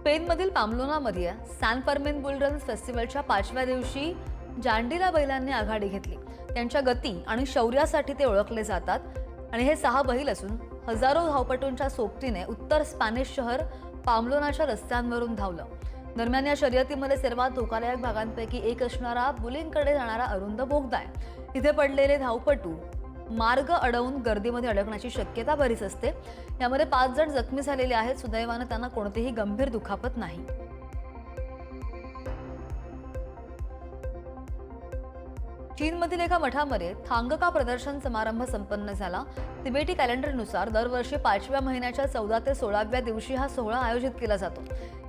स्पेनमधील पामलोनामध्ये San फर्मेन bull run फेस्टिवलच्या पाचव्या दिवशी जांडीला बैलांनी आघाडी घेतली. त्यांच्या गती आणि शौर्यासाठी ते ओळखले जातात. आणि हे सहा बैल असून हजारो धावपटूंच्या सोबतीने उत्तर स्पॅनिश शहर पामलोनाच्या रस्त्यांवरून धावलं. दरम्यान या शर्यतीमध्ये सर्वात धोकादायक भागांपैकी एक असणारा बुलिंगकडे जाणारा अरुंद बोगदा आहे. इथे पडलेले धावपटू मार्ग अडवून गर्दीमध्ये अडकण्याची शक्यता बरीच असते. यामध्ये पाच जण जखमी झालेले आहेत. सुदैवानं त्यांना कोणतीही गंभीर दुखापत नाही. चीनमधील एका मठामध्ये थांगका प्रदर्शन समारंभ संपन्न झाला. तिबेटी कॅलेंडरनुसार दरवर्षी पाचव्या महिन्याच्या चौदा ते सोळाव्या दिवशी हा सोहळा आयोजित केला जातो.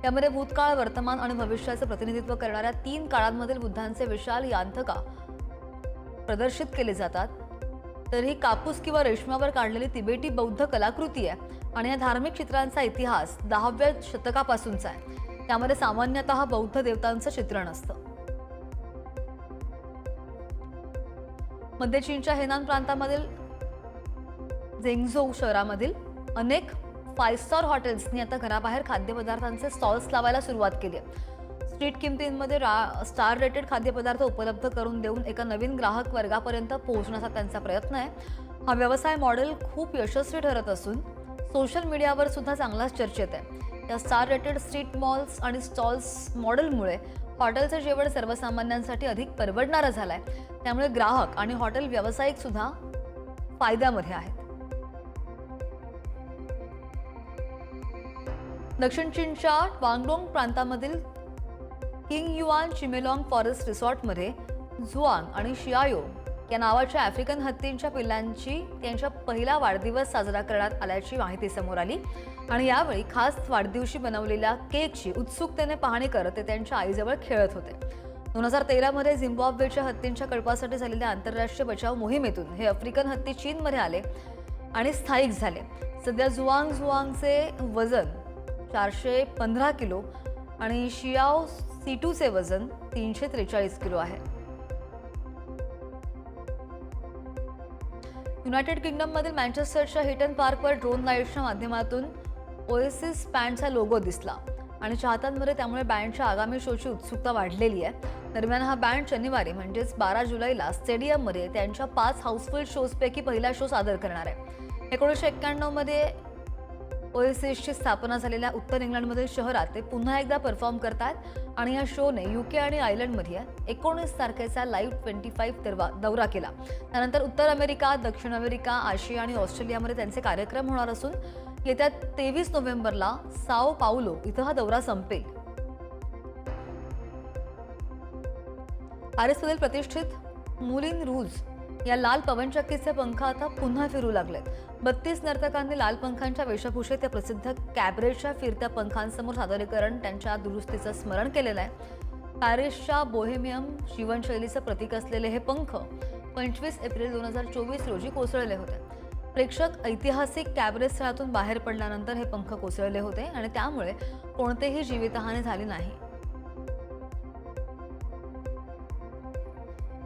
यामध्ये भूतकाळ वर्तमान आणि भविष्याचे प्रतिनिधित्व करणाऱ्या तीन काळांमधील बुद्धांचे विशाल यांथका प्रदर्शित केले जातात. तर ही कापूस किंवा रेशमावर काढलेली तिबेटी बौद्ध कलाकृती आहे आणि या धार्मिक चित्रांचा इतिहास दहाव्या शतकापासूनचा आहे. त्यामध्ये सामान्यतः बौद्ध देवतांचं चित्रण असतं. मध्य चीनच्या हेनान प्रांतामधील झेंगझो शहरामधील अनेक फाईव्ह स्टार हॉटेल्सनी आता घराबाहेर खाद्यपदार्थांचे स्टॉल्स लावायला सुरुवात केली आहे. स्ट्रीट किमतींमध्ये रा स्टार रेटेड खाद्यपदार्थ उपलब्ध करून देऊन एका नवीन ग्राहक वर्गापर्यंत पोहोचण्याचा त्यांचा प्रयत्न आहे. हा व्यवसाय मॉडेल खूप यशस्वी ठरत असून सोशल मीडियावर सुद्धा चांगलाच चर्चेत आहे. या स्टार रेटेड स्ट्रीट मॉल्स आणि स्टॉल्स मॉडेलमुळे हॉटेलचं जेवण सर्वसामान्यांसाठी अधिक परवडणारं आहे त्यामुळे ग्राहक आणि हॉटेल व्यावसायिक सुद्धा फायद्यामध्ये आहेत. दक्षिण चीनच्या वांगडोंग प्रांतामधील किंग युआन चिमेलॉंग फॉरेस्ट रिसॉर्टमध्ये झुआंग आणि शियायो या नावाच्या आफ्रिकन हत्तींच्या पिल्लांची त्यांच्या पहिला वाढदिवस साजरा करण्यात आल्याची माहिती समोर आली. आणि यावेळी खास वाढदिवशी बनवलेल्या केकची उत्सुकतेने पाहणी करत ते त्यांच्या आईजवळ खेळत होते. दोन हजार तेरामध्ये झिम्बाब्वेच्या हत्तींच्या कळपासाठी झालेल्या आंतरराष्ट्रीय बचाव मोहिमेतून हे आफ्रिकन हत्ती चीनमध्ये आले आणि स्थायिक झाले. सध्या झुआंग झुआंगचे वजन चारशे पंधरा किलो आणि शियाओ सीटूचे वजन तीनशे त्रेचाळीस किलो आहे. युनायटेड किंगडममधील मँचेस्टरच्या हिटन पार्कवर ड्रोन लाईट्सच्या माध्यमातून ओएसिस बँडचा लोगो दिसला आणि चाहत्यांमध्ये त्यामुळे बँडच्या आगामी शोची उत्सुकता वाढलेली आहे. दरम्यान हा बँड शनिवारी म्हणजेच बारा जुलैला स्टेडियममध्ये त्यांच्या पाच हाऊसफुल शोजपैकी पहिला शो सादर करणार आहे. एकोणीसशे एक्क्याण्णवमध्ये ओएसिसची स्थापना झालेल्या उत्तर इंग्लंडमधील शहरात ते पुन्हा एकदा परफॉर्म करतात. आणि या शोने युके आणि आयर्लंडमध्ये एकोणीस तारखेचा लाईव्ह ट्वेंटी फाईव्ह तेरवा दौरा केला. त्यानंतर उत्तर अमेरिका दक्षिण अमेरिका आशिया आणि ऑस्ट्रेलियामध्ये त्यांचे कार्यक्रम होणार असून येत्या तेवीस नोव्हेंबरला साओ पाउलो इथं हा दौरा संपेल. पॅरिसमधील प्रतिष्ठित मुलिन रूज या लाल पवनचक्कीचे पंख आता पुन्हा फिरू लागलेत. बत्तीस नर्तकांनी लाल पंखांच्या वेशभूषेत या प्रसिद्ध कॅबरेजच्या फिरत्या पंखांसमोर सादरीकरण त्यांच्या दुरुस्तीचं स्मरण केलेलं आहे. पॅरिसच्या बोहेमियम जीवनशैलीचं प्रतीक असलेले हे पंख पंचवीस एप्रिल दोन हजार चोवीस रोजी कोसळले होते. प्रेक्षक ऐतिहासिक कॅबरेज स्थळातून बाहेर पडल्यानंतर हे पंख कोसळले होते आणि त्यामुळे कोणतेही जीवितहानी झाली नाही.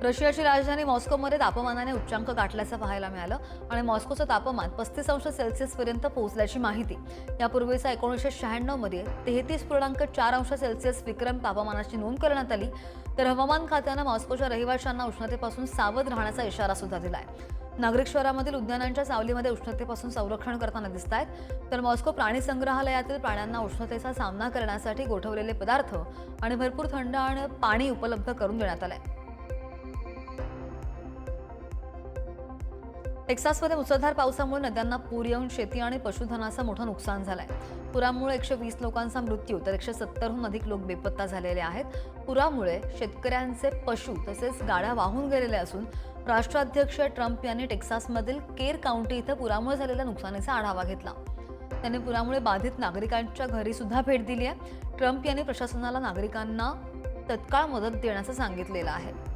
रशियाची राजधानी मॉस्कोमध्ये तापमानाने उच्चांक गाठल्याचं पाहायला मिळालं आणि मॉस्कोचं तापमान पस्तीस अंश सेल्सिअसपर्यंत पोहोचल्याची माहिती. यापूर्वीचा एकोणीसशे शहाण्णवमध्ये तेहतीस पूर्णांक चार अंश सेल्सिअस विक्रम तापमानाची नोंद करण्यात आली. तर हवामान खात्यानं मॉस्कोच्या रहिवाशांना उष्णतेपासून सावध राहण्याचा इशारा सुद्धा आहे नागरिक शहरामधील उद्यानांच्या सावलीमध्ये उष्णतेपासून संरक्षण करताना दिसत आहेत तर मॉस्को प्राणी संग्रहालयातील प्राण्यांना उष्णतेचा सामना करण्यासाठी गोठवलेले पदार्थ आणि भरपूर थंड आणि पाणी उपलब्ध करून देण्यात आलं आहे टेक्सासमध्ये मुसळधार पावसामुळे नद्यांना पूर येऊन शेती आणि पशुधनाचं मोठं नुकसान झालंय. पुरामुळे एकशे वीस लोकांचा मृत्यू तर एकशे सत्तरहून अधिक लोक बेपत्ता झालेले आहेत. पुरामुळे शेतकऱ्यांचे पशु तसेच गाड्या वाहून गेलेल्या असून राष्ट्राध्यक्ष ट्रम्प यांनी टेक्सासमधील केर काउंटी इथं पुरामुळे झालेल्या नुकसानीचा आढावा घेतला. त्यांनी पुरामुळे बाधित नागरिकांच्या घरी सुद्धा भेट दिली आहे. ट्रम्प यांनी प्रशासनाला नागरिकांना तत्काळ मदत देण्याचं सांगितलेलं आहे.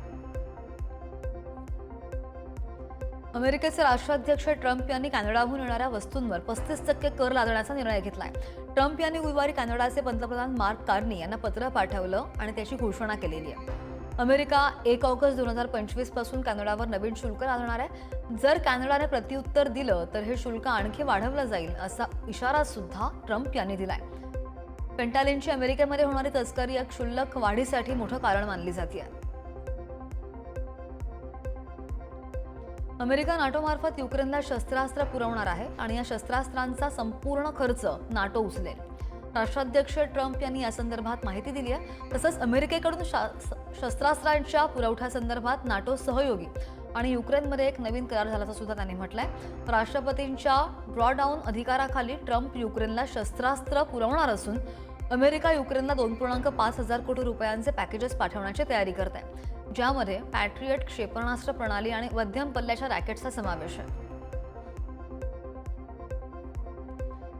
अमेरिकेचे राष्ट्राध्यक्ष ट्रम्प यांनी कॅनडाहून येणाऱ्या वस्तूंवर पस्तीस टक्के कर लादण्याचा निर्णय घेतलाय. ट्रम्प यांनी गुरुवारी कॅनडाचे पंतप्रधान मार्क कार्नी यांना पत्र पाठवलं आणि त्याची घोषणा केलेली आहे. अमेरिका एक ऑगस्ट दोन हजार पंचवीसपासून कॅनडावर नवीन शुल्क लादणार आहे. जर कॅनडाने प्रत्युत्तर दिलं तर हे शुल्क आणखी वाढवलं जाईल असा इशारा सुद्धा ट्रम्प यांनी दिलाय. पेंटालिनची अमेरिकेमध्ये होणारी तस्करी या क्षुल्लक वाढीसाठी मोठं कारण मानली जाते अमेरिका नाटोमार्फत युक्रेनला शस्त्रास्त्र पुरवणार आहे आणि या शस्त्रास्त्रांचा संपूर्ण खर्च नाटो उचलेल. राष्ट्राध्यक्ष ट्रम्प यांनी या संदर्भात माहिती दिली आहे. तसंच अमेरिकेकडून शा- शस्त्रास्त्रांच्या पुरवठ्यासंदर्भात नाटो सहयोगी आणि युक्रेनमध्ये एक नवीन करार झाल्याचं सुद्धा त्यांनी म्हटलंय. राष्ट्रपतींच्या ड्रॉडाऊन अधिकाराखाली ट्रम्प युक्रेनला शस्त्रास्त्र पुरवणार असून अमेरिका युक्रेनला दोन पूर्णांक पाच हजार कोटी रुपयांचे पॅकेजेस पाठवण्याची तयारी करत आहे. ज्यामध्ये पॅट्रियट क्षेपणास्त्र प्रणाली आणि मध्यम पल्ल्याच्या रॅकेटचा समावेश आहे.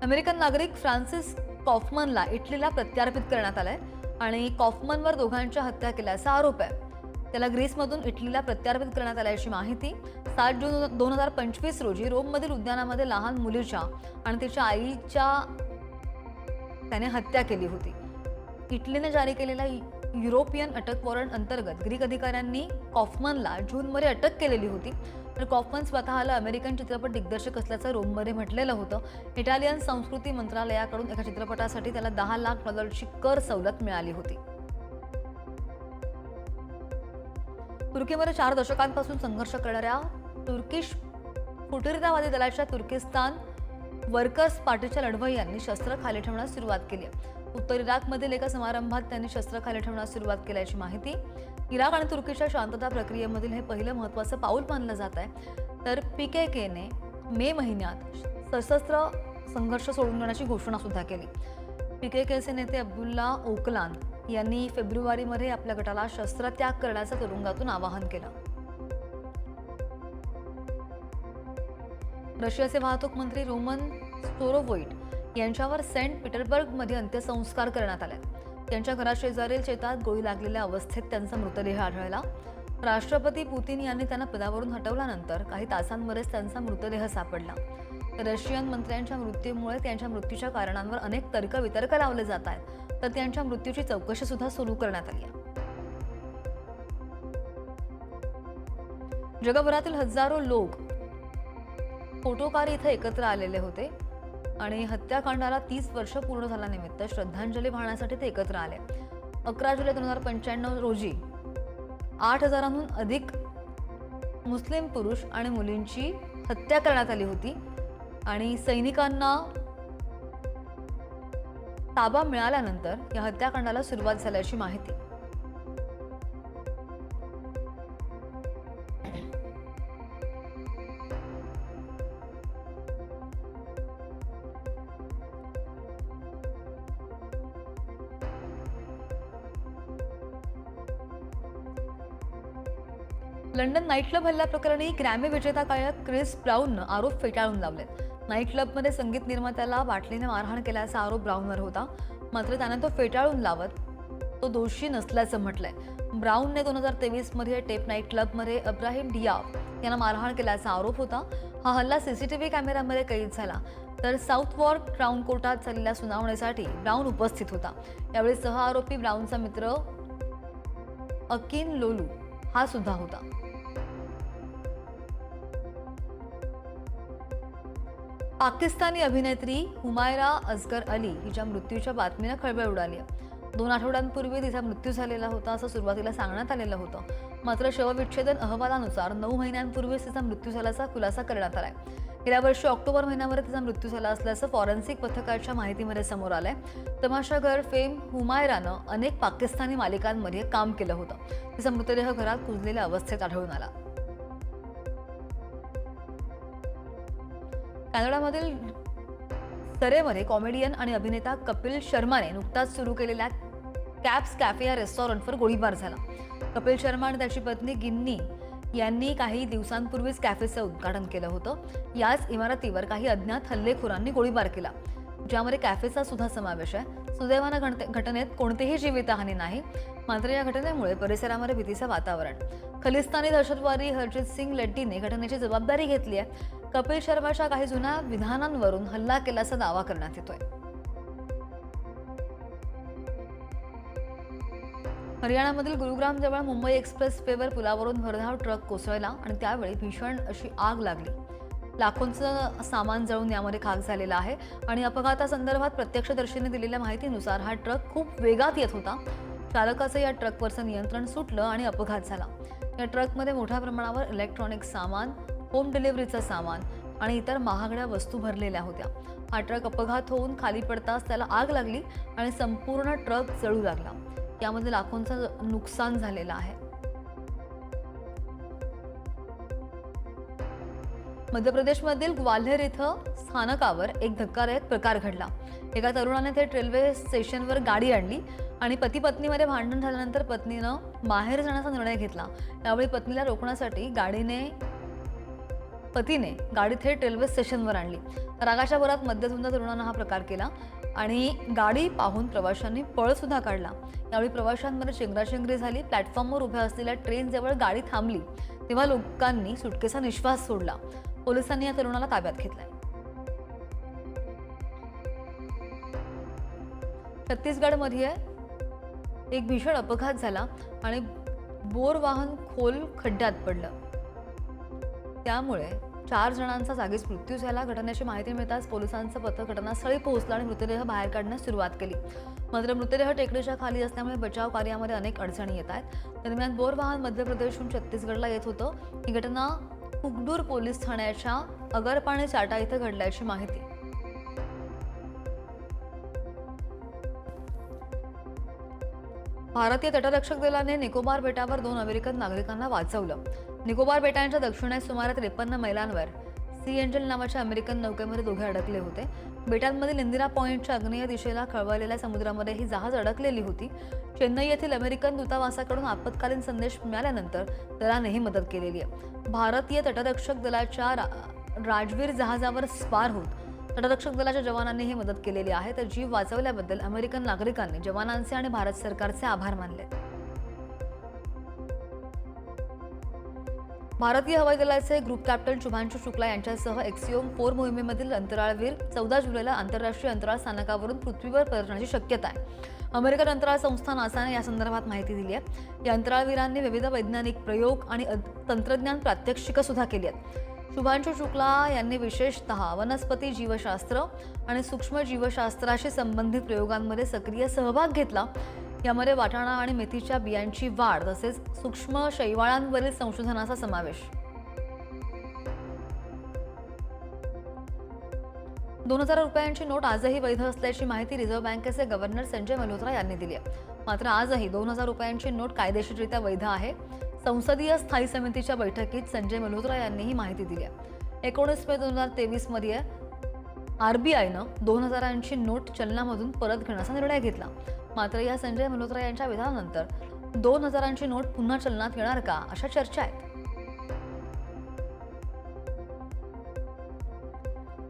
अमेरिकन नागरिक फ्रान्सिस कॉफमनला इटलीला प्रत्यार्पित करण्यात आलंय आणि कॉफमनवर दोघांच्या हत्या केल्याचा आरोप आहे. त्याला ग्रीसमधून इटलीला प्रत्यार्पित करण्यात आल्याची माहिती सात जून दोन हजार पंचवीस रोजी रोममधील उद्यानामध्ये लहान मुलीच्या आणि तिच्या आईच्या त्याने हत्या केली होती. इटलीने जारी केलेल्या युरोपियन अटक वॉरंट अंतर्गत ग्रीक अधिकाऱ्यांनी कॉफमनला जूनमध्ये अटक केलेली होती. तर कॉफमन स्वतःला अमेरिकन चित्रपट दिग्दर्शक असल्याचं रोममध्ये म्हटलेलं होतं. इटालियन संस्कृती मंत्रालयाकडून एका चित्रपटासाठी त्याला दहा लाख डॉलरची कर सवलत मिळाली होती. तुर्कीमध्ये चार दशकांपासून संघर्ष करणाऱ्या तुर्किश फुटीरतावादी दलाच्या तुर्किस्तान वर्कर्स पार्टीच्या लढवय्यांनी शस्त्र खाली ठेवण्यास सुरुवात केली आहे. उत्तर इराकमधील एका समारंभात त्यांनी शस्त्र खाली ठेवण्यास सुरुवात केल्याची माहिती. इराक आणि तुर्कीच्या शांतता प्रक्रियेमधील हे पहिलं महत्त्वाचं पाऊल मानलं जात आहे. तर पीकेकेने मे महिन्यात सशस्त्र संघर्ष सोडून देण्याची घोषणा सुद्धा केली. पीकेकेचे नेते अब्दुल्ला ओकलान यांनी फेब्रुवारीमध्ये आपल्या गटाला शस्त्रत्याग करण्याचं तुरुंगातून आवाहन केलं. रशियाचे वाहतूक मंत्री रोमन स्टोरोवोइट यांच्यावर सेंट पीटरबर्गमध्ये अंत्यसंस्कार करण्यात आले त्यांच्या घराशेजारील शेतात गोळी लागलेल्या अवस्थेत त्यांचा मृतदेह आढळला. राष्ट्रपती पुतीन यांनी त्यांना पदावरून हटवल्यानंतर काही तासांवरच त्यांचा मृतदेह सापडला. रशियन मंत्र्यांच्या मृत्यूमुळे त्यांच्या मृत्यूच्या कारणांवर अनेक तर्कवितर्क लावले जात आहेत तर त्यांच्या मृत्यूची चौकशी सुद्धा सुरू करण्यात आली आहे. जगभरातील हजारो लोक पोटोकार इथं एकत्र आलेले होते. आणि हत्याकांडाला तीस वर्ष पूर्ण झाल्यानिमित्त श्रद्धांजली वाहण्यासाठी ते एकत्र आले. अकरा जुलै दोन हजार पंच्याण्णव रोजी आठ हजारांहून अधिक मुस्लिम पुरुष आणि मुलींची हत्या करण्यात आली होती आणि सैनिकांना ताबा मिळाल्यानंतर या हत्याकांडाला सुरुवात झाल्याची माहिती. लंडन नाईट क्लब हल्ल्याप्रकरणी ग्रॅमी विजेता गायक क्रिस ब्राऊननं आरोप फेटाळून लावलेत. नाईट क्लबमध्ये संगीत निर्मात्याला बाटलीने मारहाण केल्याचा आरोप ब्राऊनवर होता. मात्र त्याने तो फेटाळून लावत तो दोषी नसल्याचं म्हटलंय. ब्राऊनने दोन हजार तेवीसमध्ये टेप नाईट क्लबमध्ये अब्राहिम डियाब यांना मारहाण केल्याचा आरोप होता. हा हल्ला सीसीटीव्ही कॅमेऱ्यामध्ये कैद झाला. तर साऊथ वॉर्क क्राऊन कोर्टात झालेल्या सुनावणीसाठी ब्राऊन उपस्थित होता. यावेळी सह आरोपी ब्राऊनचा मित्र अकिन लोलू हा सुद्धा होता. पाकिस्तानी अभिनेत्री हुमायरा अजगर अली हिच्या मृत्यूच्या बातमीनं खळबळ उडाली. आहे दोन आठवड्यांपूर्वी तिचा मृत्यू झालेला होता असं सुरुवातीला सांगण्यात आलेलं होतं. मात्र शवविच्छेदन अहवालानुसार नऊ महिन्यांपूर्वीच तिचा मृत्यू झाल्याचा खुलासा करण्यात आलाय. गेल्या वर्षी ऑक्टोबर महिन्यामध्ये तिचा मृत्यू झाला असल्याचं फॉरेन्सिक पथकाच्या माहितीमध्ये समोर आलंय. तमाशाघर फेम हुमायरानं अनेक पाकिस्तानी मालिकांमध्ये काम केलं होतं. तिचा मृतदेह घरात कुजलेल्या अवस्थेत आढळून आला. कॅनडामधील सरेमध्ये कॉमेडियन आणि अभिनेता कपिल शर्माने नुकताच सुरू केलेल्या कॅप्स कॅफे या रेस्टॉरंटवर गोळीबार झाला. कपिल शर्मा आणि त्याची पत्नी गिन्नी यांनी काही दिवसांपूर्वीच कॅफेचं उद्घाटन केलं होतं. याच इमारतीवर काही अज्ञात हल्लेखोरांनी गोळीबार केला. ज्यामध्ये कॅफेचा सुद्धा समावेश आहे. सुदैवानं घट घटनेत कोणतीही जीवितहानी नाही. मात्र या घटनेमुळे परिसरामध्ये भीतीचं वातावरण. खलिस्तानी दहशतवादी हरजित सिंग लेड्डीने घटनेची जबाबदारी घेतली आहे. कपिल शर्माच्या काही जुन्या विधानांवरून हल्ला केल्याचा दावा करण्यात येतोय. हरियाणामधील गुरुग्रामजवळ मुंबई एक्सप्रेस वेवर पुलावरून भरधाव ट्रक कोसळला आणि त्यावेळी भीषण अशी आग लागली. लाखोंचं सामान जळून यामध्ये खाक झालेला आहे. आणि अपघातासंदर्भात प्रत्यक्षदर्शीने दिलेल्या माहितीनुसार हा ट्रक खूप वेगात येत होता. चालकाचं या ट्रकवरचं नियंत्रण सुटलं आणि अपघात झाला. या ट्रकमध्ये मोठ्या प्रमाणावर इलेक्ट्रॉनिक सामान होम डिलिव्हरीचं सामान आणि इतर महागड्या वस्तू भरलेल्या होत्या. हा ट्रक अपघात होऊन खाली पडताच त्याला आग लागली आणि संपूर्ण ट्रक जळू लागला. यामध्ये लाखोंचं नुकसान झालेलं आहे. मध्य प्रदेशमधील ग्वाल्हेर इथं स्थानकावर एक धक्कादायक प्रकार घडला. एका तरुणाने थेट रेल्वे स्टेशनवर गाडी आणली आणि पती पत्नीमध्ये भांडण झाल्यानंतर पत्नीनं माहेर जाण्याचा निर्णय घेतला. त्यावेळी पत्नीला रोखण्यासाठी गाडीने पतीने गाडी थेट रेल्वे स्टेशनवर आणली. रागाच्या भरात मध्यधुंद तरुणानं हा प्रकार केला आणि गाडी पाहून प्रवाशांनी पळसुद्धा काढला. यावेळी प्रवाशांमध्ये चेंगराचेंगरी झाली. प्लॅटफॉर्मवर उभ्या असलेल्या ट्रेनजवळ गाडी थांबली. तेव्हा लोकांनी सुटकेचा निश्वास सोडला. पोलिसांनी या तरुणाला ताब्यात घेतलाय. छत्तीसगडमध्ये एक भीषण अपघात झाला आणि बोर वाहन खोल खड्ड्यात पडलं. त्यामुळे चार जणांचा जागीच मृत्यू झाला. घटनेची माहिती मिळताच पोलिसांचं पथक घटनास्थळी पोहोचलं आणि मृतदेह बाहेर काढण्यास सुरुवात केली. मात्र मृतदेह टेकडीच्या खाली असल्यामुळे बचाव कार्यामध्ये अनेक अडचणी येत आहेत. दरम्यान बोर वाहन मध्य प्रदेशहून छत्तीसगडला येत होतं. ही घटना कुकडूर पोलीस ठाण्याच्या अगरपाणी चाटा इथं घडल्याची माहिती. भारतीय तटरक्षक दलाने निकोबार बेटावर दोन अमेरिकन नागरिकांना वाचवलं. निकोबार बेटांच्या दक्षिणेस सुमारे त्रेपन्न मैलांवर सी एंजल नावाच्या अमेरिकन नौकेमध्ये दोघे अडकले होते. बेटांमधील इंदिरा पॉईंटच्या आग्नेय दिशेला खळवळलेल्या समुद्रामध्ये ही जहाज अडकलेली होती. चेन्नई येथील अमेरिकन दूतावासाकडून आपत्कालीन संदेश मिळाल्यानंतर दलाने ही मदत केलेली आहे. भारतीय तटरक्षक दलाच्या रा- राजवीर जहाजावर स्वार होत. तटरक्षक दलाच्या जवानांनी ही मदत केलेली आहे. तर जीव वाचवल्याबद्दल अमेरिकन नागरिकांनी जवानांचे आणि भारत सरकारचे आभार मानले भारतीय हवाई दलाचे ग्रुप कॅप्टन शुभांशु शुक्ला यांच्यासह एक्सिओम फोर मोहिमेमधील अंतराळवीर चौदा जुलैला आंतरराष्ट्रीय अंतराळ स्थानकावरून पृथ्वीवर परतण्याची शक्यता आहे. अमेरिकन अंतराळ संस्था नासाने या संदर्भात माहिती दिली आहे. या अंतराळवीरांनी विविध वैज्ञानिक प्रयोग आणि तंत्रज्ञान प्रात्यक्षिकं सुद्धा केली आहेत. शुभांशु शुक्ला यांनी विशेषतः वनस्पती जीवशास्त्र आणि सूक्ष्म जीवशास्त्राशी संबंधित प्रयोगांमध्ये सक्रिय सहभाग घेतला. यामध्ये वाटाणा आणि मेथीच्या बियांची वाढ तसेच सूक्ष्म शैवाळांवरील संशोधनाचा समावेश. दोन हजार रुपयांची नोट आजही वैध असल्याची माहिती रिझर्व्ह बँकेचे गव्हर्नर संजय मल्होत्रा यांनी दिली आहे. मात्र आजही दोन हजार रुपयांची नोट कायदेशीररित्या वैध आहे. संसदीय स्थायी समितीच्या बैठकीत संजय मल्होत्रा यांनी ही माहिती दिली आहे. एकोणीस मे दोन हजार तेवीसमध्ये आरबीआयनं दोन हजारांची नोट चलनामधून परत घेण्याचा निर्णय घेतला. मात्र या संजय मल्होत्रा यांच्या विधानानंतर दोन हजारांची नोट पुन्हा चलनात येणार का? अशा चर्चा आहेत.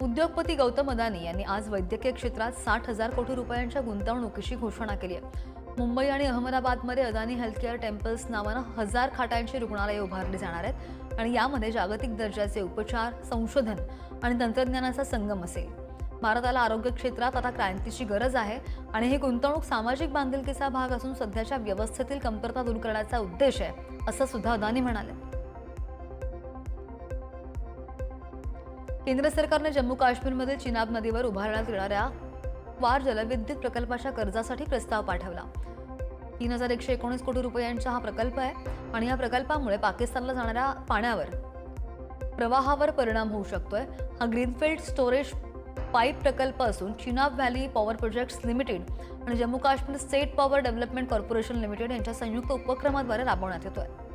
उद्योगपती गौतम अदानी यांनी आज वैद्यकीय क्षेत्रात साठ हजार कोटी रुपयांच्या गुंतवणुकीची घोषणा केली आहे. मुंबई आणि अहमदाबादमध्ये अदानी हेल्थकेअर टेम्पल्स नावानं हजार खाटांची रुग्णालये उभारली जाणार आहेत आणि यामध्ये जागतिक दर्जाचे उपचार संशोधन आणि तंत्रज्ञानाचा संगम असेल. भारताला आरोग्य क्षेत्रात आता क्रांतीची गरज आहे आणि ही गुंतवणूक सामाजिक बांधिलकीचा भाग असून सध्याच्या व्यवस्थेतील कमतरता दूर करण्याचा उद्देश आहे असं सुद्धा अदानी म्हणाले. केंद्र सरकारने जम्मू काश्मीरमधील चिनाब नदीवर उभारण्यात येणाऱ्या वार जलविद्युत प्रकल्पाच्या कर्जासाठी प्रस्ताव पाठवला. तीन हजार एकशे एकोणीस कोटी रुपयांचा हा प्रकल्प आहे आणि या प्रकल्पामुळे पाकिस्तानला जाणाऱ्या पाण्यावर प्रवाहावर परिणाम होऊ शकतोय. हा ग्रीनफील्ड स्टोरेज पाईप प्रकल्प असून Chenab valley power projects limited आणि Jammu Kashmir state power development corporation limited यांच्या संयुक्त उपक्रमाद्वारे राबवण्यात येतो आहे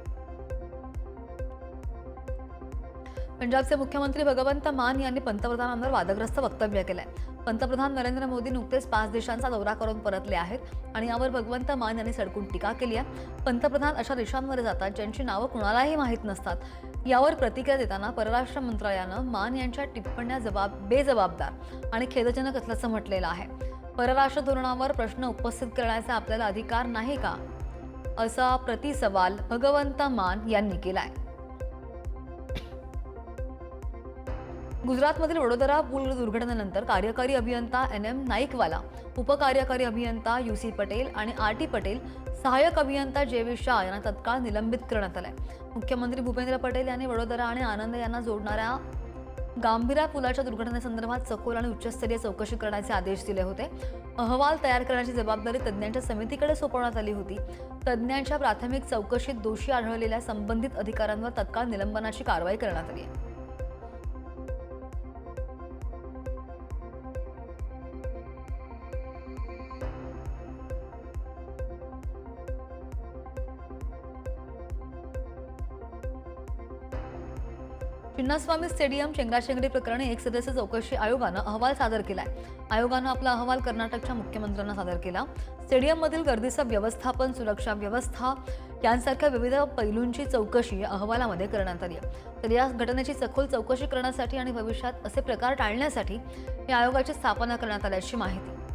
पंजाबचे मुख्यमंत्री भगवंत मान यांनी पंतप्रधानांवर वादग्रस्त वक्तव्य केलंय. पंतप्रधान नरेंद्र मोदी नुकतेच पाच देशांचा दौरा करून परतले आहेत आणि यावर भगवंत मान यांनी सडकून टीका केली आहे. पंतप्रधान अशा देशांवर जातात ज्यांची नावं कुणालाही माहीत नसतात. यावर प्रतिक्रिया देताना परराष्ट्र मंत्रालयानं मान यांच्या टिप्पण्या जबाब बेजबाबदार आणि खेदजनक असल्याचं म्हटलेलं आहे. परराष्ट्र धोरणावर प्रश्न उपस्थित करण्याचा आपल्याला अधिकार नाही का? असा प्रतिसवाल भगवंत मान यांनी केलाय. गुजरातमधील वडोदरा पूल दुर्घटनेनंतर कार्यकारी अभियंता एन एम नाईकवाला उपकार्यकारी अभियंता यू सी पटेल आणि आर टी पटेल सहाय्यक अभियंता जे व्ही शाह यांना तत्काळ निलंबित करण्यात आलंय. मुख्यमंत्री भूपेंद्र पटेल यांनी वडोदरा आणि आनंद यांना जोडणाऱ्या गांभीरा पुलाच्या दुर्घटनेसंदर्भात सखोल आणि उच्चस्तरीय चौकशी करण्याचे आदेश दिले होते. अहवाल तयार करण्याची जबाबदारी तज्ज्ञांच्या समितीकडे सोपवण्यात आली होती. तज्ज्ञांच्या प्राथमिक चौकशीत दोषी आढळलेल्या संबंधित अधिकाऱ्यांवर तत्काळ निलंबनाची कारवाई करण्यात आली आहे. चिन्नास्वामी स्टेडियम चेंगराचेंगरी प्रकरणी एक सदस्य चौकशी आयोगानं अहवाल सादर केलाय. आयोगानं आपला अहवाल कर्नाटकच्या मुख्यमंत्र्यांना सादर केला. स्टेडियममधील गर्दीचं व्यवस्थापन सुरक्षा व्यवस्था यांसारख्या विविध पैलूंची चौकशी या अहवालामध्ये करण्यात आली आहे. तर या घटनेची सखोल चौकशी करण्यासाठी आणि भविष्यात असे प्रकार टाळण्यासाठी या आयोगाची स्थापना करण्यात आल्याची माहिती.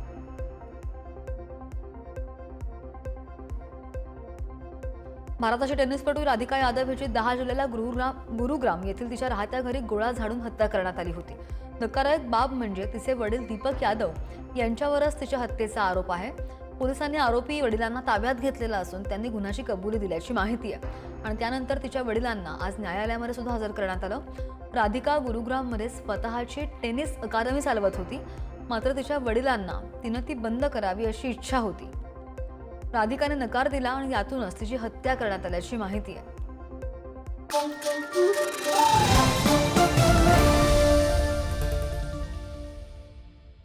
भारताची टेनिसपटू राधिका यादव हिची दहा जुलैला गुरुग्राम गुरुग्राम येथील तिच्या राहत्या घरी गोळा झाडून हत्या करण्यात आली होती. धक्कादायक बाब म्हणजे तिचे वडील दीपक यादव यांच्यावरच तिच्या हत्येचा आरोप आहे. पोलिसांनी आरोपी वडिलांना ताब्यात घेतलेला असून त्यांनी गुन्ह्याची कबुली दिल्याची माहिती आहे. आणि त्यानंतर तिच्या वडिलांना आज न्यायालयामध्ये सुद्धा हजर करण्यात आलं. राधिका गुरुग्राममध्ये स्वतःची टेनिस अकादमी चालवत होती. मात्र तिच्या वडिलांना तिनं ती बंद करावी अशी इच्छा होती. राधिकाने नकार दिला आणि यातूनच तिची हत्या करण्यात आल्याची माहिती आहे.